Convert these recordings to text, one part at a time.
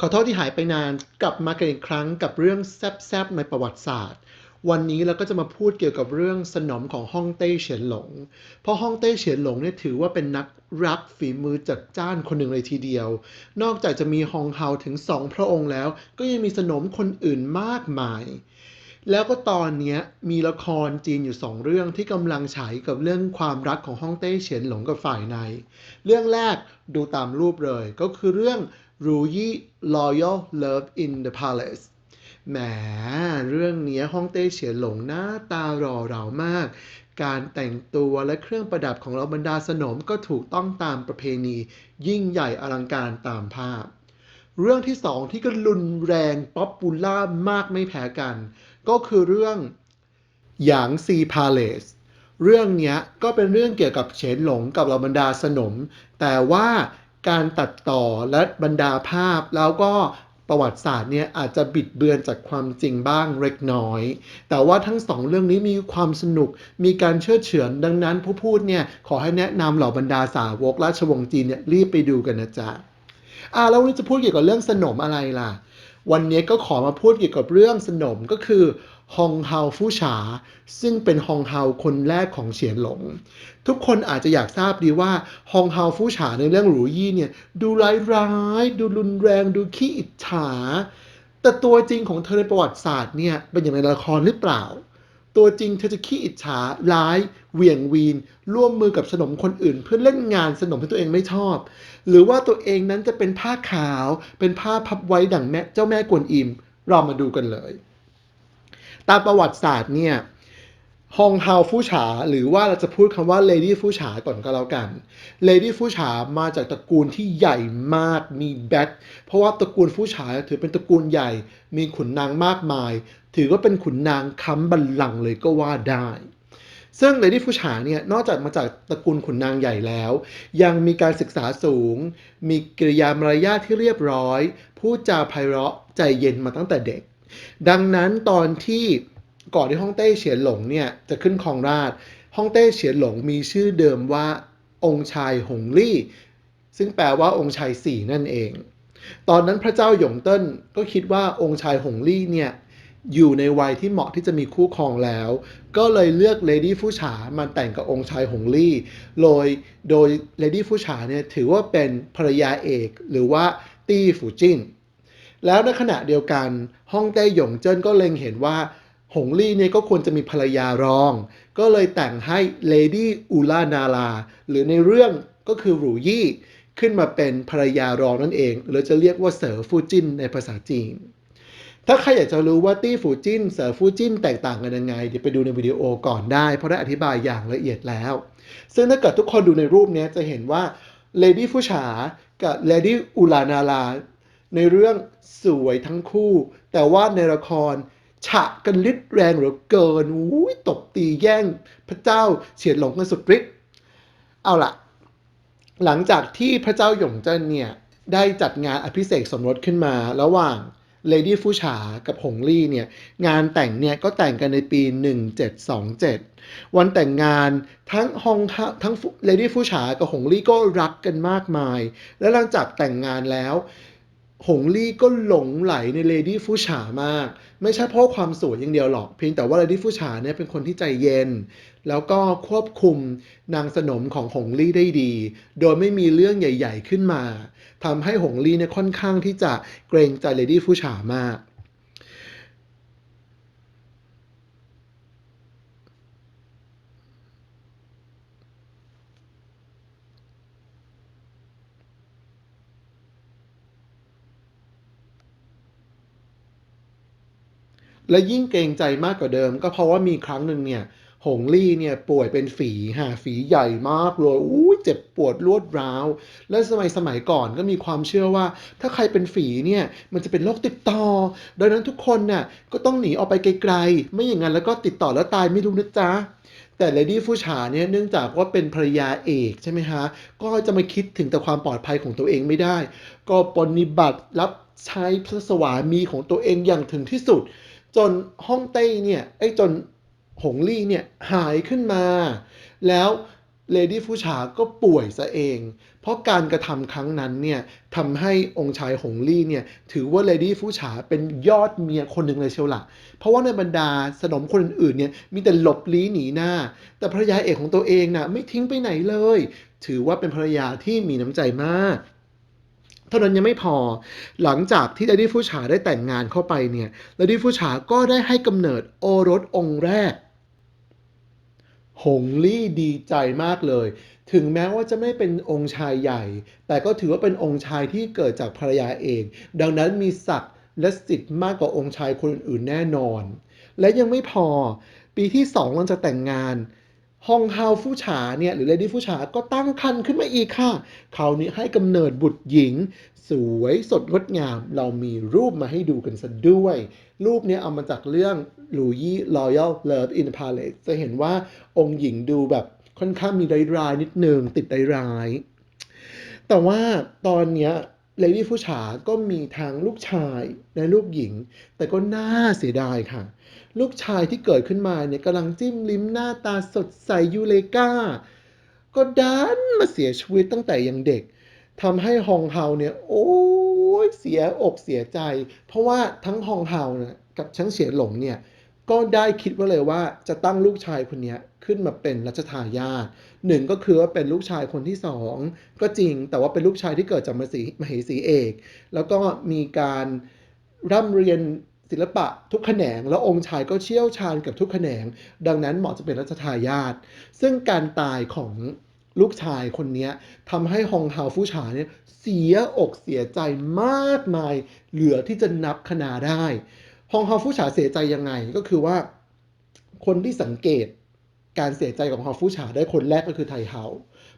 ขอโทษที่หายไปนานกลับมากันอีกครั้งกับเรื่องแซบๆในประวัติศาสตร์ วันนี้เราก็จะมาพูดเกี่ยวกับเรื่องสนมของฮ่องเต้เฉียนหลง เพราะฮ่องเต้เฉียนหลงเนี่ยถือว่าเป็นนักรักฝีมือจัดจ้านคนหนึ่งเลยทีเดียว นอกจากจะมีฮองเฮาถึงสองพระองค์แล้ว ก็ยังมีสนมคนอื่นมากมาย แล้วก็ตอนนี้มีละครจีนอยู่สองเรื่องที่กำลังฉายกับเรื่องความรักของฮ่องเต้เฉียนหลงกับฝ่ายใน เรื่องแรกดูตามรูปเลยก็คือเรื่อง รูยี่ Loyal Love in the Palace แหมเรื่องนี้ฮ่องเต้เฉียนหลงหน้าตาหล่อเหลามาก การแต่งตัวและเครื่องประดับของเราบรรดาสนมก็ถูกต้องตามประเพณี ยิ่งใหญ่อลังการตามภาพ เรื่องที่สองที่ก็รุนแรงป๊อปปูล่ามากไม่แพ้กัน ก็คือเรื่องหยางซีพาเลสเรื่องนี้ก็เป็นเรื่องเกี่ยวกับเฉินหลงกับเหล่าบรรดาสนม แต่ว่า การตัดต่อและบรรดาภาพแล้วก็ประวัติศาสตร์เนี่ยอาจจะบิดเบือนจากความจริงบ้างเล็กน้อย แต่ว่าทั้งสองเรื่องนี้มีความสนุก มีการเชื่อเฉือน ดังนั้นผู้พูดเนี่ยขอให้แนะนำเหล่าบรรดาสาวกราชวงศ์จีนเนี่ยรีบไปดูกันนะจ๊ะอ่าแล้ววันนี้จะพูดเกี่ยวกับเรื่องสนมอะไรล่ะ วันนี้ก็ขอมาพูดเกี่ยวกับเรื่องสนมก็คือ ฮองเฮาฟู่ฉา ซึ่งเป็นฮองเฮาคนแรกของเฉียนหลง ทุกคนอาจจะอยากทราบดีว่าฮองเฮาฟู่ฉาในเรื่องหรูยี่เนี่ยดูร้ายร้ายดูรุนแรงดูขี้อิจฉา แต่ตัวจริงของเธอในประวัติศาสตร์เนี่ยเป็นอย่างในละครหรือเปล่า ตัวจริงเธอจะขี้อิจฉาร้ายเหวี่ยงวีน ร่วมมือกับสนมคนอื่น เพื่อเล่นงานสนมที่ตัวเองไม่ชอบ หรือว่าตัวเองนั้นจะเป็นผ้าขาว เป็นผ้าพับไว้ดั่งแม่เจ้าแม่กวนอิม เรามาดูกันเลย ตามประวัติศาสตร์เนี่ยฮองเฮาฟู่ฉาหรือว่าเราจะพูดคำว่าเลดี้ฟู่ฉาก่อนก็แล้วกันเลดี้ฟู่ฉามาจากตระกูลที่ใหญ่มากมีแบ็คเพราะว่าตระกูลฟู่ฉาถือเป็นตระกูลใหญ่ มีขุนนางมากมาย ถือว่าเป็นขุนนางค้ำบัลลังก์เลยก็ว่าได้ ซึ่งเลดี้ฟูฉาเนี่ยนอกจากมาจากตระกูลขุนนางใหญ่แล้ว ยังมีการศึกษาสูง มีกิริยามารยาทที่เรียบร้อย พูดจาไพเราะใจเย็นมาตั้งแต่เด็ก ดังนั้นตอนที่ก่อนที่ฮ่องเต้เฉียนหลงเนี่ยจะขึ้นครองราชย์ฮ่องเต้เฉียนหลงมีชื่อเดิมว่าองค์ชายหงลี่ ซึ่งแปลว่าองค์ชายสี่นั่นเอง ตอนนั้นพระเจ้าหยงเติ้นก็คิดว่าองค์ชายหงลี่เนี่ยอยู่ในวัยที่เหมาะที่จะมีคู่ครองแล้ว ก็เลยเลือกเลดี้ฟู่ฉามาแต่งกับองค์ชายหงลี่ โดยโดยเลดี้ฟู่ฉาเนี่ยถือว่าเป็นภรรยาเอกหรือว่าตี้ฝูจิ้น แล้วในขณะเดียวกันฮ่องเต้หยงเจิ้นก็เล็งเห็นว่า หงลี่เนี่ยก็ควรจะมีภรรยารอง ก็เลยแต่งให้เลดี้อูลานาลาหรือในเรื่องก็คือหรูยี่ขึ้นมาเป็นภรรยารองนั่นเอง หรือจะเรียกว่าเสอฟูจินในภาษาจีน ถ้าใครอยากจะรู้ว่าตี้ฝูจินเสอฟูจินแตกต่างกันยังไง เดี๋ยวไปดูในวิดีโอก่อนได้ เพราะได้อธิบายอย่างละเอียดแล้ว ซึ่งถ้าเกิดทุกคนดูในรูปนี้จะเห็นว่าเลดี้ฟูฉากับเลดี้อูลานาลา ในเรื่องสวยทั้งคู่ แต่ว่าในละครฉะกันลิดแรงเหลือเกินอุ้ยตบตีแย่ง พระเจ้าเฉียดหลงกันสุดฤทธิ์เอาล่ะหลังจากที่พระเจ้าหยงเจิ้นเนี่ย ได้จัดงานอภิเษกสมรสขึ้นมาระหว่างเลดี้ฟูฉากับหงลี่เนี่ย งานแต่งเนี่ยก็แต่งกันในปี 1727 วันแต่งงานทั้งฮองทั้งเลดี้ฟูฉากับหงลี่ก็รักกันมากมาย และหลังจากแต่งงานแล้ว หงลี่ก็หลงไหลในเลดี้ฟูฉามาก ไม่ใช่เพราะความสวยอย่างเดียวหรอก เพียงแต่ว่าเลดี้ฟูฉาเนี่ยเป็นคนที่ใจเย็น แล้วก็ควบคุมนางสนมของหงลี่ได้ดี โดยไม่มีเรื่องใหญ่ ๆ ขึ้นมาทำให้หงลี่เนี่ยค่อนข้างที่จะเกรงใจเลดี้ฟูฉามาก และยิ่งเกรงใจมากกว่าเดิม ก็เพราะว่ามีครั้งหนึ่งเนี่ย หงลี่เนี่ยป่วยเป็นฝีหาฝีใหญ่มากเลยอู้เจ็บปวดรวดร้าว และสมัยสมัยก่อนก็มีความเชื่อว่า ถ้าใครเป็นฝีเนี่ย มันจะเป็นโรคติดต่อ ดังนั้นทุกคนน่ะก็ต้องหนีออกไปไกลๆ ไม่อย่างนั้นแล้วก็ติดต่อแล้วตายไม่รู้นะจ๊ะแต่เลดี้ฟูชาเนี่ยเนื่องจากว่าเป็นภรรยาเอกใช่ไหมฮะ ก็จะมาคิดถึงแต่ความปลอดภัยของตัวเองไม่ได้ ก็ปฏิบัติรับใช้พระสวามีของตัวเองอย่างถึงที่สุด จนฮ่องเต้เนี่ยไอ้จนหงลี่เนี่ยหายขึ้นมา แล้วเลดี้ฟูชาก็ป่วยซะเอง เพราะการกระทำครั้งนั้นเนี่ยทำให้องค์ชายหงลี่เนี่ยถือว่าเลดี้ฟูชาเป็นยอดเมียคนหนึ่งเลยเชียวละเพราะว่าในบรรดาสนมคนอื่นๆเนี่ยมีแต่หลบลี้หนีหน้า แต่ภรรยาเอกของตัวเองน่ะไม่ทิ้งไปไหนเลย ถือว่าเป็นภรรยาที่มีน้ำใจมาก เท่านั้นยังไม่พอ หลังจากที่เลดี้ฟูชาได้แต่งงานเข้าไปเนี่ยเลดี้ฟูชาก็ได้ให้กำเนิดโอรสองค์แรก หงลี่ดีใจมากเลย ถึงแม้ว่าจะไม่เป็นองค์ชายใหญ่ แต่ก็ถือว่าเป็นองค์ชายที่เกิดจากภรรยาเอง ดังนั้นมีศักดิ์และสิทธิ์มากกว่าองค์ชายคนอื่นแน่นอน และยังไม่พอ ปีที่สองหลังจากแต่งงาน ฮองฮาวฟูฉาเนี่ยหรือเลดี้ฟูฉาก็ตั้งครรภ์ขึ้นมาอีกค่ะคราวนี้ให้กำเนิดบุตรหญิง สวยสดงดงาม เรามีรูปมาให้ดูกันซะด้วย รูปเนี้ยเอามาจากเรื่อง Louis Royal Love in Paris จะเห็นว่าองค์หญิงดูแบบค่อนข้างมีร้ายๆนิดนึงติดร้ายๆแต่ว่าตอนเนี้ย เลดี้ฟูฉาก็มีทั้งลูกชายและลูกหญิง แต่ก็น่าเสียดายค่ะ ลูกชายที่เกิดขึ้นมาเนี่ยกำลังจิ้มลิ้มหน้าตาสดใสยูเลกาก็ดันมาเสียชีวิตตั้งแต่ยังเด็กทำให้ฮองเฮาเนี่ยโอ้ยเสียอกเสียใจ เพราะว่าทั้งฮองเฮาเนี่ยกับชั้งเฉียหลงเนี่ยก็ได้คิดไว้เลยว่าจะตั้งลูกชายคนนี้ขึ้นมาเป็นรัชทายาท หนึ่งก็คือว่าเป็นลูกชายคนที่สองก็จริง แต่ว่าเป็นลูกชายที่เกิดจากมสีมเหสีเอก แล้วก็มีการร่ำเรียนศิลปะทุกแขนง แล้วองค์ชายก็เชี่ยวชาญกับทุกแขนง ดังนั้นเหมาะจะเป็นรัชทายาทซึ่งการตายของลูกชายคนนี้ทำให้ฮองเฮาฟูฉาเนี่ยเสียอกเสียใจมากมาย เหลือที่จะนับคณาได้ฮองเฮาฟูฉาเสียใจยังไงก็คือว่า คนที่สังเกต การเสียใจของฮองฟูฉาได้คนแรกก็คือไทเฮา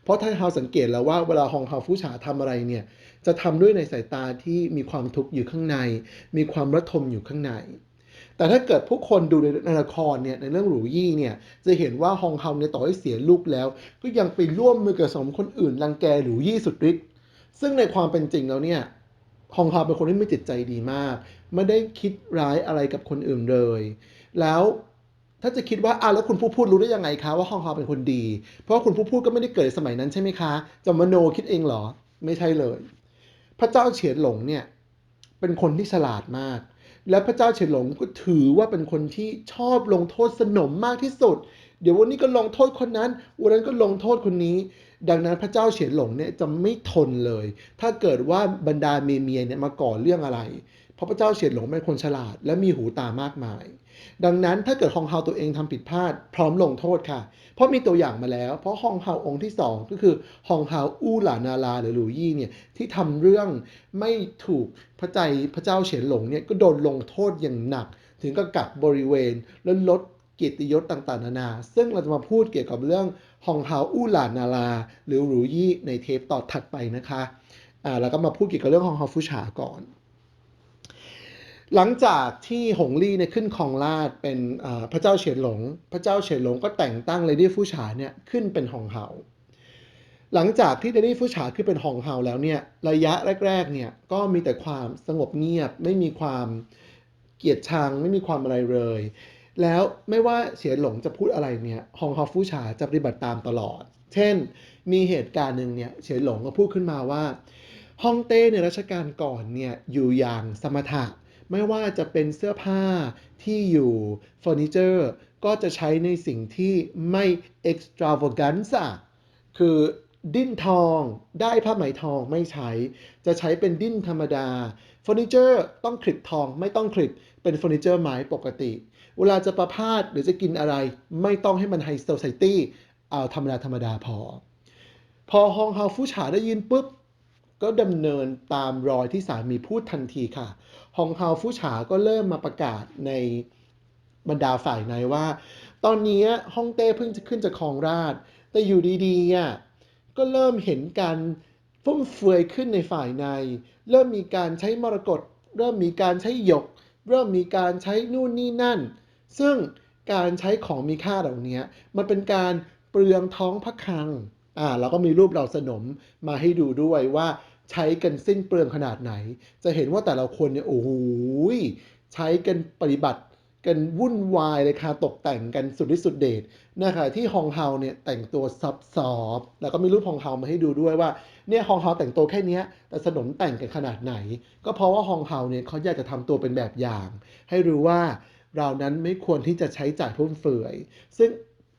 เพราะไทเฮาสังเกตแล้วว่าเวลาฮองเฮาฟูฉาทำอะไรเนี่ย จะทำด้วยในสายตาที่มีความทุกข์อยู่ข้างใน มีความระทมอยู่ข้างใน แต่ถ้าเกิดผู้คนดูในละครเนี่ยในเรื่องหรูยี่เนี่ยจะเห็นว่าฮองเฮาเนี่ยต่อให้เสียลูกแล้ว ก็ยังไปร่วมมือกับสมคนอื่นรังแกหรูยี่สุดฤทธิ์ซึ่งในความเป็นจริงแล้วเนี่ยฮองเฮาเป็นคนที่ม่จิตใจดีมาก ไม่ได้คิดร้ายอะไรกับคนอื่นเลย แล้ว ถ้าจะคิดว่าอะแล้วคุณผู้พูดรู้ได้ยังไงคะว่าฮองเฮาเป็นคนดี เพราะว่าคุณผู้พูดก็ไม่ได้เกิดสมัยนั้นใช่ไหมคะจะมโนคิดเองเหรอ ไม่ใช่เลย พระเจ้าเฉียนหลงเนี่ยเป็นคนที่ฉลาดมาก และพระเจ้าเฉียนหลงก็ถือว่าเป็นคนที่ชอบลงโทษสนมมากที่สุด เดี๋ยววันนี้ก็ลงโทษคนนั้น วันนั้นก็ลงโทษคนนี้ ดังนั้นพระเจ้าเฉียนหลงเนี่ยจะไม่ทนเลย ถ้าเกิดว่าบรรดาเมียเมียเนี่ยมาก่อเรื่องอะไร เพราะพระเจ้าเฉียนหลงเป็นคนฉลาด และมีหูตามากมาย ดังนั้นถ้าเกิดฮองเฮาตัวเองทำผิดพลาดพร้อมลงโทษค่ะ เพราะมีตัวอย่างมาแล้ว เพราะฮองเฮาองค์ที่สองก็คือฮองเฮาอู้หลานาลาหรือหลูยี่เนี่ยที่ทำเรื่องไม่ถูกพระใจพระเจ้าเฉียนหลงเนี่ยก็โดนลงโทษอย่างหนัก ถึงกับกักบริเวณแล้วลดเกียรติยศต่างๆ นานา ซึ่งเราจะมาพูดเกี่ยวกับเรื่องฮองเฮาอู้หลานาลา หรือหลูยี่ในเทปต่อถัดไปนะคะอ่าแล้วก็มาพูดเกี่ยวกับเรื่องฮองเฮาฟูฉาก่อน หลังจากที่หงลี่เนี่ยขึ้นครองราชเป็นพระเจ้าเฉียนหลง พระเจ้าเฉียนหลงก็แต่งตั้งเลดี้ฟู่ฉาเนี่ยขึ้นเป็นฮองเฮาหลังจากที่เลดี้ฟู่ฉาขึ้นเป็นฮองเฮาแล้วเนี่ยระยะแรกๆเนี่ยก็มีแต่ความสงบเงียบ ไม่มีความเกลียดชังไม่มีความอะไรเลย แล้วไม่ว่าเฉียนหลงจะพูดอะไรเนี่ยฮองเฮาฟู่ฉาจะปฏิบัติตามตลอด เช่น มีเหตุการณ์หนึ่งเนี่ยเฉียนหลงก็พูดขึ้นมาว่าฮ่องเต้ในรัชกาลก่อนเนี่ยอยู่อย่างสมถะ ไม่ว่าจะเป็นเสื้อผ้าที่อยู่เฟอร์นิเจอร์ก็จะใช้ในสิ่งที่ไม่ extravaganza คือดิ้นทองได้ผ้าไหมทองไม่ใช้ จะใช้เป็นดิ้นธรรมดาเฟอร์นิเจอร์ต้องคลิปทองไม่ต้องคลิปเป็นเฟอร์นิเจอร์ไม้ปกติ เวลาจะประพาสหรือจะกินอะไร ไม่ต้องให้มันไฮโซไซตี้เอาธรรมดาธรรมดาพอ พอฮองเฮาฟูฉาได้ยินปุ๊บ ก็ดำเนินตามรอยที่สามีพูดทันทีค่ะ ฮองเฮาฟูฉาก็เริ่มมาประกาศในบรรดาฝ่ายในว่า ตอนนี้ฮ่องเต้เพิ่งจะขึ้นจากครองราชย์แต่อยู่ดีๆอะก็เริ่มเห็นการฟุ่มเฟือยขึ้นในฝ่ายใน เริ่มมีการใช้มรกตเริ่มมีการใช้หยก เริ่มมีการใช้นู่นนี่นั่น ซึ่งการใช้ของมีค่าเหล่านี้มันเป็นการเปลืองท้องพระคลัง อ่าเราก็มีรูปเราสนมมาให้ดูด้วยว่าใช้กันสิ้นเปลืองขนาดไหน จะเห็นว่าแต่ละคนเนี่ยโอ้โหใช้กันปฏิบัติกันวุ่นวายเลยค่ะตกแต่งกันสุดทธิ์สุดเดชนะคะที่ฮองเฮาเนี่ยแต่งตัวซับซอบแล้วก็มีรูปฮองเฮามาให้ดูด้วยว่าเนี่ยฮองเฮาแต่งตัวแค่เนี้ยแต่สนมแต่งกันขนาดไหน ก็เพราะว่าฮองเฮาเนี่ยเขาอยากจะทำตัวเป็นแบบอย่าง ให้รู้ว่าเรานั้นไม่ควรที่จะใช้จ่ายฟุ่มเฟือย ซึ่ง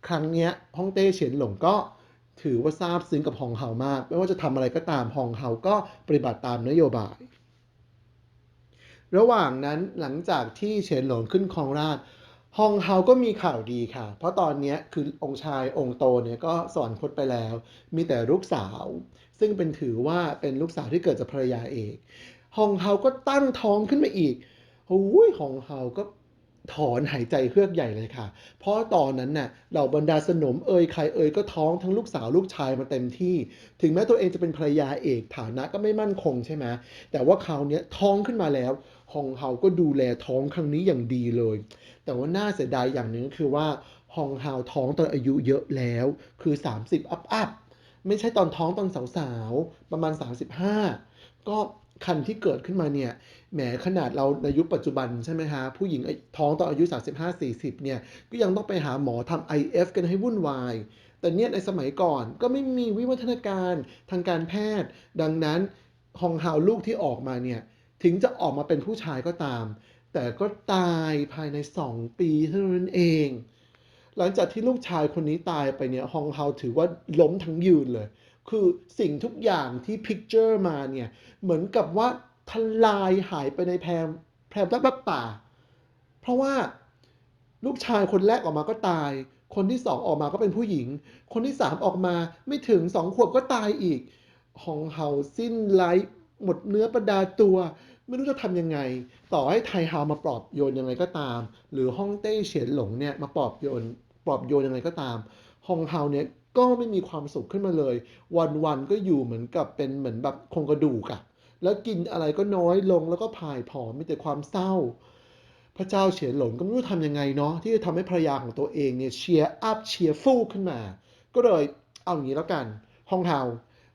ครั้งเนี้ยฮ่องเต้เฉียนหลงก็ ถือว่าซาบซึ้งกับฮองเฮามาก ไม่ว่าจะทำอะไรก็ตามฮองเฮาก็ปฏิบัติตามนโยบาย ระหว่างนั้นหลังจากที่เฉินหลงขึ้นครองราชฮองเฮาก็มีข่าวดีค่ะ เพราะตอนนี้คือองค์ชายองค์โตเนี่ยก็สวรรคตไปแล้ว มีแต่ลูกสาว ซึ่งเป็นถือว่าเป็นลูกสาวที่เกิดจากภรรยาเอกฮองเฮาก็ตั้งท้องขึ้นมาอีกโอ้ยฮองเฮาก็ ถอนหายใจเฮือกใหญ่เลยค่ะ เพราะตอนนั้นน่ะเหล่าบรรดาสนมเอ่ยใครเอ่ยก็ท้องทั้งลูกสาวลูกชายมาเต็มที่ ถึงแม้ตัวเองจะเป็นภรรยาเอกฐานะก็ไม่มั่นคงใช่ไหมแต่ว่าคราวเนี้ยท้องขึ้นมาแล้วฮองเฮาก็ดูแลท้องครั้งนี้อย่างดีเลย แต่ว่าน่าเสียดายอย่างหนึ่งก็คือว่าฮองเฮาท้องตอนอายุเยอะแล้ว คือ 30 อัพอัพไม่ใช่ตอนท้องตอนสาวๆประมาณ 35 ก็ คันที่เกิดขึ้นมาเนี่ยแหมขนาดเราในยุคปัจจุบันใช่ไหมฮะผู้หญิงท้องตอนอายุ 35-40เนี่ยก็ยังต้องไปหาหมอทำ IF กันให้วุ่นวาย แต่เนี่ยในสมัยก่อนก็ไม่มีวิวัฒนาการทางการแพทย์ ดังนั้นฮองเฮาลูกที่ออกมาเนี่ยถึงจะออกมาเป็นผู้ชายก็ตาม แต่ก็ตายภายใน 2 ปีเท่านั้นเอง หลังจากที่ลูกชายคนนี้ตายไปเนี่ยฮองเฮาถือว่าล้มทั้งยืนเลย คือสิ่งทุกอย่างที่พิกเจอร์มาเนี่ย เหมือนกับว่าทลายหายไปในแพรแพรมรักป่า เพราะว่าลูกชายคนแรกออกมาก็ตาย คนที่สองออกมาก็เป็นผู้หญิง คนที่สามออกมาไม่ถึงสองขวบก็ตายอีกฮองเฮาสิ้นไลฟ์หมดเนื้อประดาตัว ไม่รู้จะทำยังไง ต่อให้ไทฮาวมาปลอบโยนยังไงก็ตาม หรือฮ่องเต้เฉียนหลงเนี่ยมาปลอบโยนปลอบโยนยังไงก็ตามฮองเฮาเนี่ย ก็ไม่มีความสุขขึ้นมาเลย วันๆก็อยู่เหมือนกับเป็นเหมือนแบบคงกระดูกอะแล้วกินอะไรก็น้อยลงแล้วก็ผายผอมมีแต่ความเศร้า พระเจ้าเฉียนหลงก็ไม่รู้ทำยังไงเนาะที่จะทำให้ภรรยาของตัวเองเนี่ยเชียร์อัพเชียร์ฟูขึ้นมา ก็เลยเอาอย่างนี้แล้วกันฮองเฮา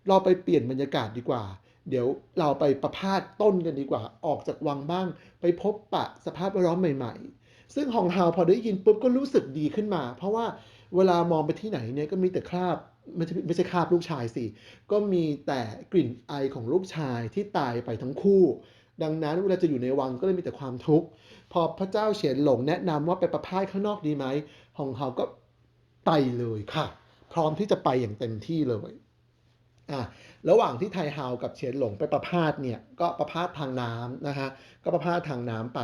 เราไปเปลี่ยนบรรยากาศดีกว่า เดี๋ยวเราไปประพาสต้นกันดีกว่า ออกจากวังบ้าง ไปพบปะสภาพแวดล้อมใหม่ ๆ ซึ่งฮองเฮาพอได้ยินปุ๊บก็รู้สึกดีขึ้นมา เพราะว่า เวลามองไปที่ไหนเนี่ยก็มีแต่คราบไม่ใช่ไม่ใช่คราบลูกชายสิ ก็มีแต่กลิ่นไอของลูกชายที่ตายไปทั้งคู่ ดังนั้นเวลาจะอยู่ในวังก็เลยมีแต่ความทุกข์ พอพระเจ้าเฉียนหลงแนะนำว่าไปประพาสข้างนอกดีไหมฮองเฮาก็ไปเลยค่ะ พร้อมที่จะไปอย่างเต็มที่เลยอะระหว่างที่ไทเฮาวกับเฉียนหลงไปประพาสเนี่ยก็ประพาสทางน้ำนะฮะก็ประพาสทางน้ำไป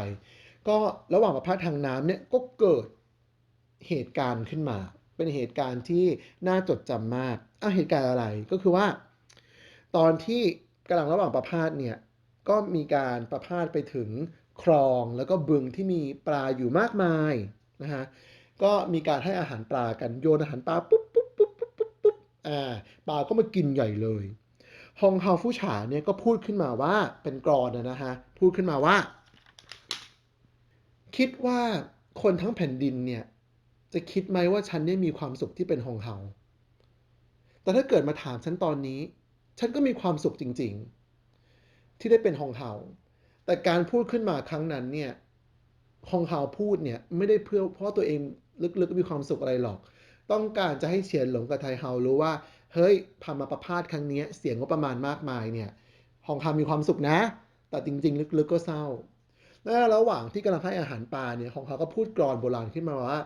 ก็ระหว่างประพาสทางน้ำเนี่ยก็เกิดเหตุการณ์ขึ้นมา เป็นเหตุการณ์ที่น่าจดจำมากอ้าเหตุการณ์อะไรก็คือว่า ตอนที่กำลังระหว่างประพาสเนี่ยก็มีการประพาสไปถึงคลองแล้วก็บึงที่มีปลาอยู่มากมายนะฮะก็มีการให้อาหารปลากันโยนอาหารปลาปุ๊บปุ๊บปุ๊บปุ๊บปุ๊บปุ๊บอ่าปลาก็มากินใหญ่เลยฮองเฮาฟู่ฉาเนี่ยก็พูดขึ้นมาว่าเป็นกรอนนะฮะพูดขึ้นมาว่า คิดว่าคนทั้งแผ่นดินเนี่ย จะคิดไหมว่าฉันเนี่ยมีความสุขที่เป็นฮองเฮา แต่ถ้าเกิดมาถามฉันตอนนี้ ฉันก็มีความสุขจริง ๆ ที่ได้เป็นฮองเฮา แต่การพูดขึ้นมาครั้งนั้นเนี่ยฮองเฮาพูดเนี่ยไม่ได้เพื่อเพราะตัวเองลึกๆมีความสุขอะไรหรอก ต้องการจะให้เฉียนหลงกับไทเฮารู้ว่า เฮ้ยพามาประพาสครั้งนี้เสียงงบประมาณมากมายเนี่ยฮองเฮามีความสุขนะ แต่จริง ๆ ลึกๆก็เศร้าและระหว่างที่กำลังให้อาหารปลาเนี่ยฮองเฮาก็พูดกรอนโบราณขึ้นมาว่า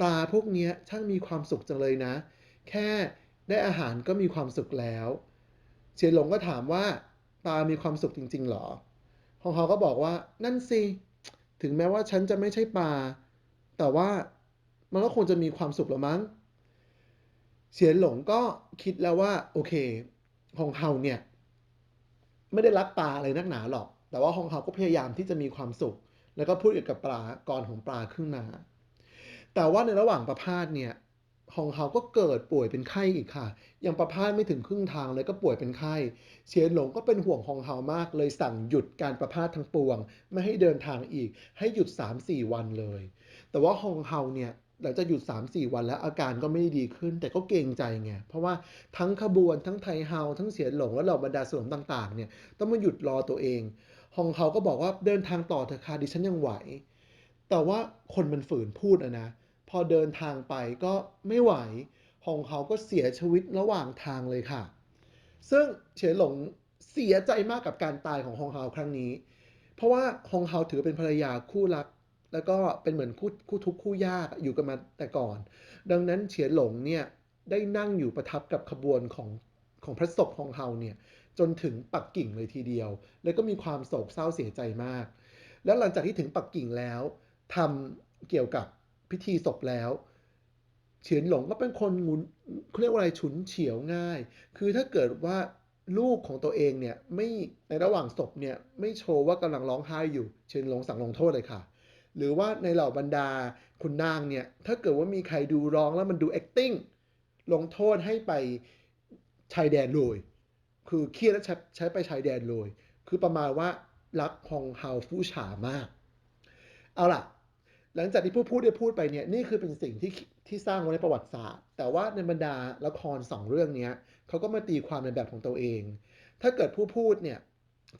ปลาพวกนี้ช่างมีความสุขจังเลยนะ แค่ได้อาหารก็มีความสุขแล้ว เฉียนหลงก็ถามว่าปลามีความสุขจริงๆหรอ ฮองเฮาก็บอกว่านั่นสิ ถึงแม้ว่าฉันจะไม่ใช่ปลา แต่ว่ามันก็คงจะมีความสุขแล้วมั้ง เฉียนหลงก็คิดแล้วว่าโอเค ฮองเฮาเนี่ยไม่ได้รักปลาอะไรนักหนาหรอก แต่ว่าฮองเฮาก็พยายามที่จะมีความสุข แล้วก็พูดเกี่ยวกับปลากรของปลาขึ้นมา แต่ว่าในระหว่างประพาสเนี่ยฮองเฮาก็เกิดป่วยเป็นไข้อีกค่ะ ยังประพาสไม่ถึงครึ่งทางเลยก็ป่วยเป็นไข้ เฉียนหลงก็เป็นห่วงฮองเฮามากเลยสั่งหยุดการประพาสทั้งปวง ไม่ให้เดินทางอีก ให้หยุด 3-4 วันเลย แต่ว่าฮองเฮาเนี่ยหลังจากหยุด 3-4 วันแล้วอาการก็ไม่ดีขึ้น แต่ก็เกรงใจไง เพราะว่าทั้งขบวนทั้งไทเฮาทั้งเฉียนหลงและเหล่าบรรดาสนมต่างๆเนี่ยต้องมาหยุดรอตัวเองฮองเฮาก็บอกว่าเดินทางต่อเถอะค่ะดิฉันยังไหว แต่ว่าคนมันฝืนพูดอะนะ พอเดินทางไปก็ไม่ไหวฮองเขาก็เสียชีวิตระหว่างทางเลยค่ะ ซึ่งเฉินหลงเสียใจมากกับการตายของฮองเฮาครั้งนี้ เพราะว่าฮองเฮาถือเป็นภรรยาคู่รัก แล้วก็เป็นเหมือนคู่คู่ทุกข์คู่ยากอยู่กันมาแต่ก่อน ดังนั้นเฉียนหลงเนี่ยได้นั่งอยู่ประทับกับขบวนของของพระศพฮองเฮาเนี่ยจนถึงปักกิ่งเลยทีเดียว แล้วก็มีความโศกเศร้าเสียใจมาก แล้วหลังจากที่ถึงปักกิ่งแล้ว ทำเกี่ยวกับพิธีศพแล้ว เฉียนหลงก็เป็นคนงุนเขาเรียกว่าอะไรฉุนเฉียวง่าย คือถ้าเกิดว่าลูกของตัวเองเนี่ยไม่ในระหว่างศพเนี่ยไม่โชว์ว่ากำลังร้องไห้อยู่เฉียนหลงสั่งลงโทษเลยค่ะ หรือว่าในเหล่าบรรดาคุณนางเนี่ยถ้าเกิดว่ามีใครดูร้องแล้วมันดู acting ลงโทษให้ไปชายแดนเลย คือเครียดแล้วใช้ใช้ไปชายแดนเลย คือประมาณว่ารักฮองเฮาฟู่ฉามาก เอาล่ะ หลังจากที่ผู้พูดได้พูดไปเนี่ยนี่คือเป็นสิ่งที่ที่สร้างไว้ในประวัติศาสตร์ แต่ว่าในบรรดาละครสองเรื่องนี้เขาก็มาตีความในแบบของตัวเอง ถ้าเกิดผู้พูดเนี่ย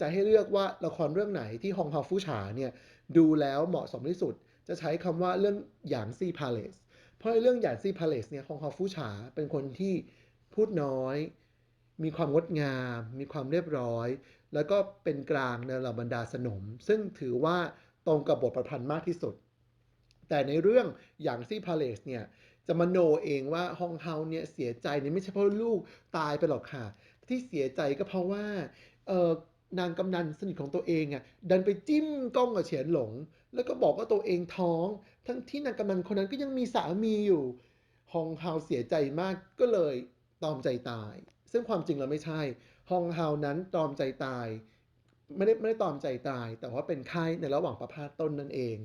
จะให้เลือกว่าละครเรื่องไหนที่ฮองเฮาฟูฉาเนี่ยดูแล้วเหมาะสมที่สุด จะใช้คำว่าเรื่องหยางซีพาเลสเพราะเรื่องหยางซีพาเลสเนี่ยฮองเฮาฟูฉาเป็นคนที่พูดน้อย มีความงดงาม มีความเรียบร้อย แล้วก็เป็นกลางในเหล่าบรรดาสนม ซึ่งถือว่าตรงกับบทประพันธ์มากที่สุด แต่ในเรื่องอย่างซี่พาเลสเนี่ยจะมาโนเองว่าฮองเฮาเนี่ยเสียใจเนี่ยไม่ใช่เพราะลูกตายไปหรอกค่ะ ที่เสียใจก็เพราะว่าเออนางกำนันสนิทของตัวเองอะดันไปจิ้มกล้องกับเฉียนหลง แล้วก็บอกว่าตัวเองท้อง ทั้งที่นางกำนันคนนั้นก็ยังมีสามีอยู่ฮองเฮาเสียใจมากก็เลยตอมใจตาย ซึ่งความจริงแล้วไม่ใช่ฮองเฮานั้นตอมใจตายไม่ได้ไม่ได้ตอมใจตาย แต่ว่าเป็นไข้ในระหว่างประพาสต้นนั่นเอง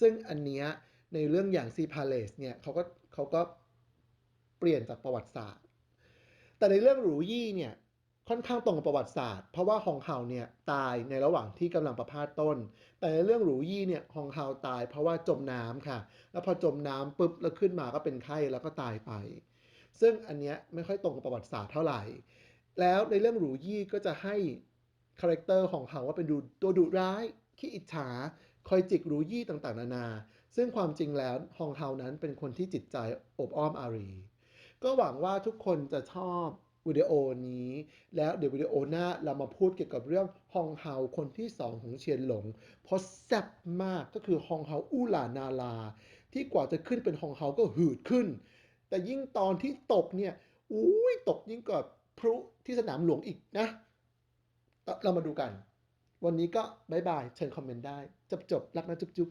ซึ่งอันเนี้ย ในเรื่องอย่างซีพาเลสเนี่ยเขาก็เขาก็เปลี่ยนจากประวัติศาสตร์ แต่ในเรื่องหรูยี่เนี่ยค่อนข้างตรงกับประวัติศาสตร์ เพราะว่าฮองเฮาเนี่ยตายในระหว่างที่กำลังประพาสต้น แต่ในเรื่องหรูยี่เนี่ยฮองเฮาตาย เพราะว่าจมน้ำค่ะ แล้วพอจมน้ำปุ๊บแล้วขึ้นมาก็เป็นไข้แล้วก็ตายไป ซึ่งอันเนี้ยไม่ค่อยตรงกับประวัติศาสตร์เท่าไหร่ แล้วในเรื่องหรูยี่ก็จะให้คาแรคเตอร์ของเขาว่าเป็นดูตัวดุร้ายขี้อิจฉาคอยจิกหรูยี่ต่างๆ นานา ซึ่งความจริงแล้วฮองเฮานั้นเป็นคนที่จิตใจอบอ้อมอารี ก็หวังว่าทุกคนจะชอบวิดีโอนี้ แล้วเดี๋ยววิดีโอหน้าเรามาพูดเกี่ยวกับเรื่องฮองเฮาคนที่สองของเชียนหลง เพราะแซ่บมากก็คือฮองเฮาอู้หลานาลา ที่กว่าจะขึ้นเป็นฮองเฮาก็หืดขึ้น แต่ยิ่งตอนที่ตกเนี่ยอุ้ยตกยิ่งกว่าพลุที่สนามหลวงอีกนะ เรามาดูกัน วันนี้ก็บายบาย เชิญคอมเมนต์ได้ จบจบๆรักนะจุ๊บจุ๊บ